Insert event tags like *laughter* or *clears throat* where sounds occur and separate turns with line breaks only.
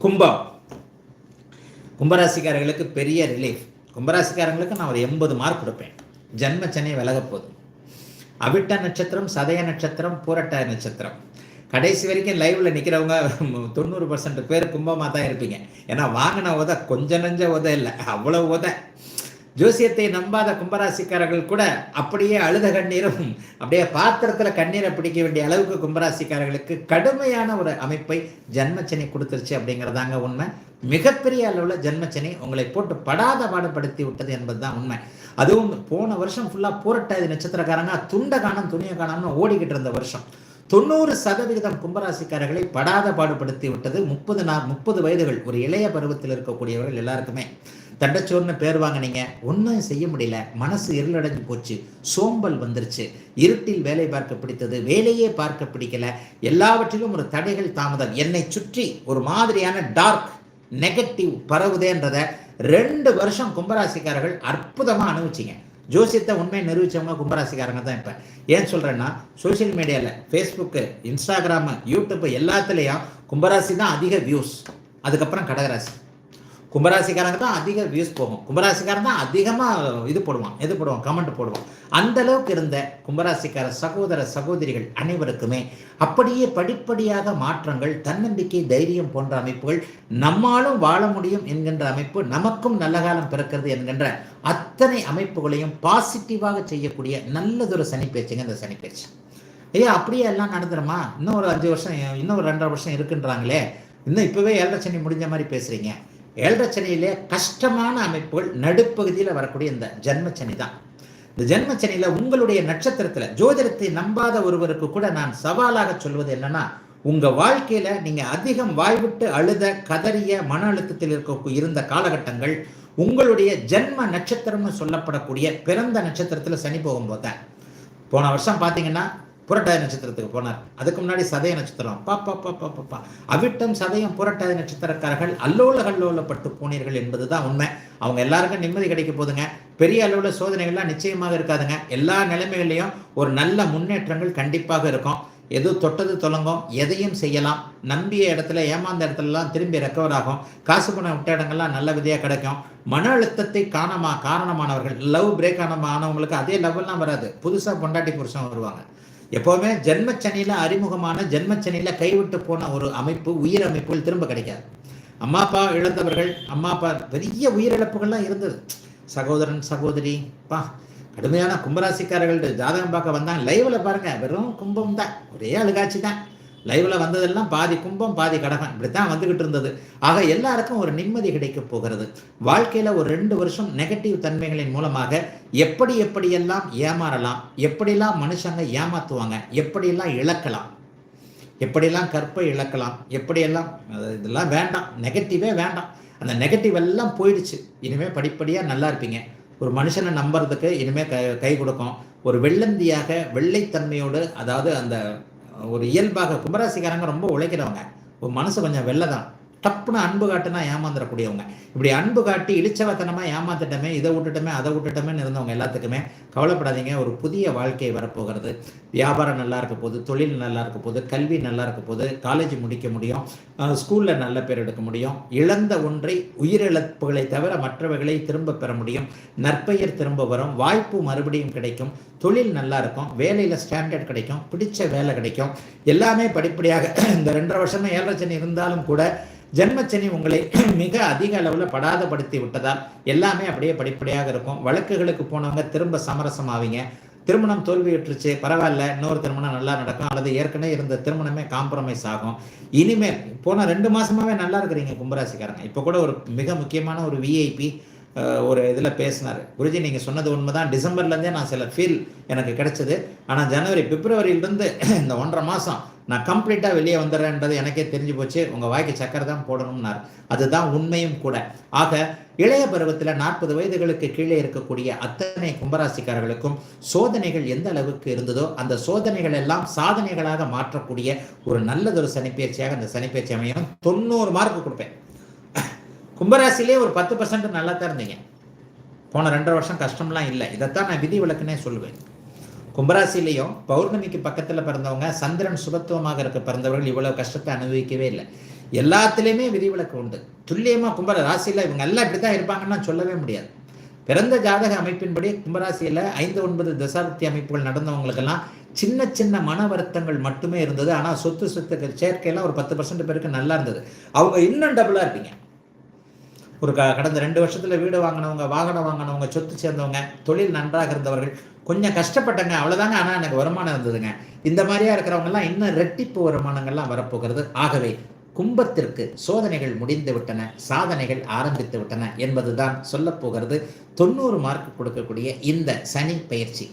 கும்பம். கும்பராசிக்காரர்களுக்கு பெரிய ரிலீஃப் கும்பராசிக்காரங்களுக்கு நான் ஒரு எண்பது மார்க் கொடுப்பேன். ஜென்ம சென்னை விலகப் அவிட்ட நட்சத்திரம் சதய நட்சத்திரம் பூரட்டாய நட்சத்திரம். கடைசி வரைக்கும் லைவ்ல நிற்கிறவங்க தொண்ணூறு பர்சன்ட் பேர் கும்பமாக தான் இருப்பீங்க. ஏன்னா வாங்கின உத கொஞ்ச நஞ்ச உத இல்லை. அவ்வளோ உத. ஜோசியத்தை நம்பாத கும்பராசிக்காரர்கள் கூட அப்படியே அழுத கண்ணீரும் அப்படியே பாத்திரத்தில் கண்ணீரை பிடிக்க வேண்டிய அளவுக்கு கும்பராசிக்காரர்களுக்கு கடுமையான ஒரு அமைப்பை ஜன்மச்சனி கொடுத்துருச்சு அப்படிங்கிறதாங்க உண்மை. மிகப்பெரிய அளவில் ஜன்மச்சனி உங்களை போட்டு படாத பாடுபடுத்தி விட்டது என்பது தான் உண்மை. அதுவும் போன வருஷம் ஃபுல்லாக பூரட்டாதி நட்சத்திரக்காரங்க துண்டை காணும் துணியை காணாமனு ஓடிக்கிட்டு இருந்த வருஷம். தொண்ணூறு சதவிகிதம் கும்பராசிக்காரர்களை படாத பாடுபடுத்தி விட்டது முப்பது நா முப்பது வயதுகள். ஒரு இளைய பருவத்தில் இருக்கக்கூடியவர்கள் எல்லாருக்குமே. தண்டச்சோர்னு பேர் வாங்கினீங்க. ஒன்றும் செய்ய முடியல. மனசு இருளடைஞ்சு போச்சு. சோம்பல் வந்துருச்சு. இருட்டில் வேலை பார்க்க பிடித்தது. வேலையே பார்க்க பிடிக்கல. எல்லாவற்றிலும் ஒரு தடைகள் தாமதம். என்னை சுற்றி ஒரு மாதிரியான டார்க் நெகட்டிவ் பரவுதேன்றதை ரெண்டு வருஷம் கும்பராசிக்காரர்கள் அற்புதமாக அனுபவிச்சிங்க. ஜோசியத்தை உண்மையை நிரூபித்தவங்க கும்பராசிக்காரங்க தான் இப்போ. ஏன் சொல்கிறேன்னா சோஷியல் மீடியாவில் ஃபேஸ்புக்கு இன்ஸ்டாகிராமு யூடியூப்பு எல்லாத்துலேயும் கும்பராசி தான் அதிக வியூஸ் அதுக்கப்புறம் கடகராசி. கும்பராசிக்காரங்க தான் அதிக வியூஸ் போகும். கும்பராசிக்காரன் தான் அதிகமாக இது போடுவான் எது போடுவான்? கமெண்ட் போடுவான். அந்த அளவுக்கு இருந்த கும்பராசிக்கார சகோதர சகோதரிகள் அனைவருக்குமே அப்படியே படிப்படியாக மாற்றங்கள் தன்னம்பிக்கை தைரியம் போன்ற அமைப்புகள் நம்மாலும் வாழ முடியும் என்கின்ற அமைப்பு நமக்கும் நல்ல காலம் பிறக்கிறது என்கின்ற அத்தனை அமைப்புகளையும் பாசிட்டிவாக செய்யக்கூடிய நல்லதொரு சனி பேச்சுங்க இந்த சனி பேச்சு. ஐயா அப்படியே எல்லாம் நடந்துருமா? இன்னும் ஒரு அஞ்சு வருஷம் இன்னும் ஒரு ரெண்டரை வருஷம் இருக்குன்றாங்களே. இன்னும் இப்போவே ஏழரை சனி முடிஞ்ச மாதிரி பேசுகிறீங்க ஏழரச்சனையிலே கஷ்டமான அமைப்புகள் நடுப்பகுதியில் வரக்கூடிய இந்த ஜென்மச்சனி தான். இந்த ஜென்மச்சனியில் உங்களுடைய நட்சத்திரத்தில் ஜோதிடத்தை நம்பாத ஒருவருக்கு கூட நான் சவாலாக சொல்வது என்னன்னா உங்கள் வாழ்க்கையில் நீங்கள் அதிகம் வாய்விட்டு அழுத கதறிய மன அழுத்தத்தில் இருக்க இருந்த காலகட்டங்கள் உங்களுடைய ஜென்ம நட்சத்திரம்னு சொல்லப்படக்கூடிய பிறந்த நட்சத்திரத்தில் சனி போகும்போது தான். போன வருஷம் பார்த்தீங்கன்னா புரட்டாதி நட்சத்திரத்துக்கு போனார். அதுக்கு முன்னாடி சதய நட்சத்திரம். பா பா பா பா பா அவிட்டம் சதயம் புரட்டாதி நட்சத்திரக்காரர்கள் அல்லோல கல்லோலப்பட்டு போனீர்கள் என்பதுதான் உண்மை. அவங்க எல்லாருக்கும் நிம்மதி கிடைக்க போதுங்க. பெரிய அளவில் சோதனைகள்லாம் நிச்சயமாக இருக்காதுங்க. எல்லா நிலைமைகளையும் ஒரு நல்ல முன்னேற்றங்கள் கண்டிப்பாக இருக்கும். எது தொட்டது தொலங்கும் எதையும் செய்யலாம். நம்பிய இடத்துல ஏமாந்த இடத்துலலாம் திரும்பி ரெக்கவர் ஆகும். காசு பணம் விட்ட இடங்கள்லாம் நல்ல விதையாக கிடைக்கும். மன அழுத்தத்தை காரணமா காரணமானவர்கள் லவ் பிரேக் ஆனவங்களுக்கு அதே லெவல்லாம் வராது. புதுசாக பொண்டாட்டி புருஷன் வருவாங்க. எப்போவுமே ஜென்மச்சனியில் அறிமுகமான ஜென்மச்சனியில் கைவிட்டு போன ஒரு அமைப்பு உயிர் அமைப்புகள் திரும்ப கிடைக்காது. அம்மா அப்பா இழந்தவர்கள் அம்மா அப்பா பெரிய உயிரிழப்புகள்லாம் இருந்தது. சகோதரன் சகோதரி பா கடுமையான கும்பராசிக்காரர்கள் ஜாதகம் பார்க்க வந்தாங்க. லைவ்ல பாருங்க வெறும் கும்பம் தான். ஒரே அழுகாட்சி தான். லைவ்ல வந்ததெல்லாம் பாதி கும்பம் பாதி கடகம். இப்படித்தான் வந்துகிட்டு இருந்தது. ஆக எல்லாருக்கும் ஒரு நிம்மதி கிடைக்க போகிறது. வாழ்க்கையில ஒரு ரெண்டு வருஷம் நெகட்டிவ் தன்மைகளின் மூலமாக எப்படி எப்படியெல்லாம் ஏமாறலாம் எப்படிலாம் மனுஷங்க ஏமாத்துவாங்க எப்படியெல்லாம் இழக்கலாம் எப்படியெல்லாம் கற்பை இழக்கலாம் எப்படியெல்லாம் இதெல்லாம் வேண்டாம். நெகட்டிவே வேண்டாம். அந்த நெகட்டிவ் எல்லாம் போயிடுச்சு. இனிமேல் படிப்படியாக நல்லா இருப்பீங்க. ஒரு மனுஷனை நம்புறதுக்கு இனிமேல் கை கை கொடுக்கும். ஒரு வெள்ளந்தியாக வெள்ளைத்தன்மையோடு அதாவது அந்த ஒரு இயல்பாக கும்பராசிக்காரங்க ரொம்ப உழைக்கிறவங்க. ஒரு மனசு கொஞ்சம் வெள்ளை தான் டப்புன்னு அன்பு காட்டுனா ஏமாந்துடக்கூடியவங்க இப்படி அன்பு காட்டி இழிச்சவத்தனமா ஏமாத்திட்டமே இதை விட்டுட்டோமே அதை விட்டுட்டோமேனு இருந்தவங்க எல்லாத்துக்குமே கவலைப்படாதீங்க. ஒரு புதிய வாழ்க்கை வரப்போகிறது. வியாபாரம் நல்லா இருக்க போது தொழில் நல்லா இருக்க போது கல்வி நல்லா இருக்க போது காலேஜ் முடிக்க முடியும் ஸ்கூலில் நல்ல பேர் எடுக்க முடியும். இழந்த ஒன்றை உயிரிழப்புகளை தவிர மற்றவர்களை திரும்ப பெற முடியும். நற்பெயர் திரும்ப வரும் வாய்ப்பு மறுபடியும் கிடைக்கும். தொழில் நல்லா இருக்கும் வேலையில் ஸ்டாண்டர்ட் கிடைக்கும் பிடிச்ச வேலை கிடைக்கும். எல்லாமே படிப்படியாக இந்த ரெண்டரை வருஷமே ஏழரை இருந்தாலும் கூட ஜென்மச்சனி உங்களை *clears throat* மிக அதிக அளவில் படாதப்படுத்தி விட்டதால் எல்லாமே அப்படியே படிப்படியாக இருக்கும். வழக்குகளுக்கு போனவங்க திரும்ப சமரசம் ஆவீங்க திருமணம் தோல்வியுற்றுச்சு பரவாயில்ல இன்னொரு திருமணம் நல்லா நடக்கும். அல்லது ஏற்கனவே இருந்த திருமணமே காம்ப்ரமைஸ் ஆகும். இனிமேல் போன ரெண்டு மாசமாவே நல்லா இருக்கிறீங்க கும்பராசிக்காரங்க. இப்போ கூட ஒரு மிக முக்கியமான ஒரு விஐபி ஒரு இதில் பேசினார். குருஜி நீங்கள் சொன்னது உண்மை தான் டிசம்பர்லேருந்தே நான் சில ஃபீல் எனக்கு கிடைச்சது. ஆனால் ஜனவரி பிப்ரவரியிலேருந்து *clears throat* இந்த ஒன்றரை மாதம் நான் கம்ப்ளீட்டாக வெளியே வந்துடுறேன்றது எனக்கே தெரிஞ்சு போச்சு. உங்கள் வாய்க்கு சக்கரை தான் போடணும்னார். அதுதான் உண்மையும் கூட. ஆக இளைய பருவத்தில் நாற்பது வயதுகளுக்கு கீழே இருக்கக்கூடிய அத்தனை கும்பராசிக்காரர்களுக்கும் சோதனைகள் எந்த அளவுக்கு இருந்ததோ அந்த சோதனைகள் எல்லாம் சாதனைகளாக மாற்றக்கூடிய ஒரு நல்லதொரு சனிப்பயிற்சியாக அந்த சனிப்பயிற்சி அமையும். தொண்ணூறு மார்க் கொடுப்பேன். கும்பராசிலே ஒரு பத்து பர்சன்ட் நல்லா தான் இருந்தீங்க. போன ரெண்டரை வருஷம் கஷ்டம்லாம் இல்லை. இதைத்தான் நான் விதி விளக்குன்னே சொல்லுவேன் கும்பராசிலையும் பௌர்ணமிக்கு பக்கத்தில் பிறந்தவங்க சந்திரன் சுபத்துவமாக இருக்க பிறந்தவர்கள் இவ்வளவு கஷ்டத்தை அனுபவிக்கவே இல்லை. எல்லாத்துலேயுமே விதிவிலக்கு உண்டு. துல்லியமாக கும்பர ராசியில் இவங்க எல்லாம் இப்படி தான் இருப்பாங்கன்னா சொல்லவே முடியாது. பிறந்த ஜாதக அமைப்பின்படி கும்பராசியில் ஐந்து ஒன்பது தசாப்தி அமைப்புகள் நடந்தவங்களுக்கெல்லாம் சின்ன சின்ன மன வருத்தங்கள் மட்டுமே இருந்தது. ஆனால் சொத்து சொத்து சேர்க்கையெல்லாம் ஒரு பத்து பர்சன்ட் பேருக்கு நல்லா இருந்தது. அவங்க இன்னும் டபுளாக இருப்பீங்க. ஒரு க கடந்த ரெண்டு வருஷத்தில் வீடு வாங்கினவங்க வாகனம் வாங்கினவங்க சொத்து சேர்ந்தவங்க தொழில் நன்றாக இருந்தவர்கள் கொஞ்சம் கஷ்டப்பட்டங்க அவ்வளோதாங்க ஆனால் எனக்கு வருமானம் இருந்ததுங்க. இந்த மாதிரியா இருக்கிறவங்கலாம் இன்னும் ரெட்டிப்பு வருமானங்கள்லாம் வரப்போகிறது. ஆகவே கும்பத்திற்கு சோதனைகள் முடிந்து விட்டன சாதனைகள் ஆரம்பித்து விட்டன என்பதுதான் சொல்லப்போகிறது. தொண்ணூறு மார்க் கொடுக்கக்கூடிய இந்த சனி பயிற்சி.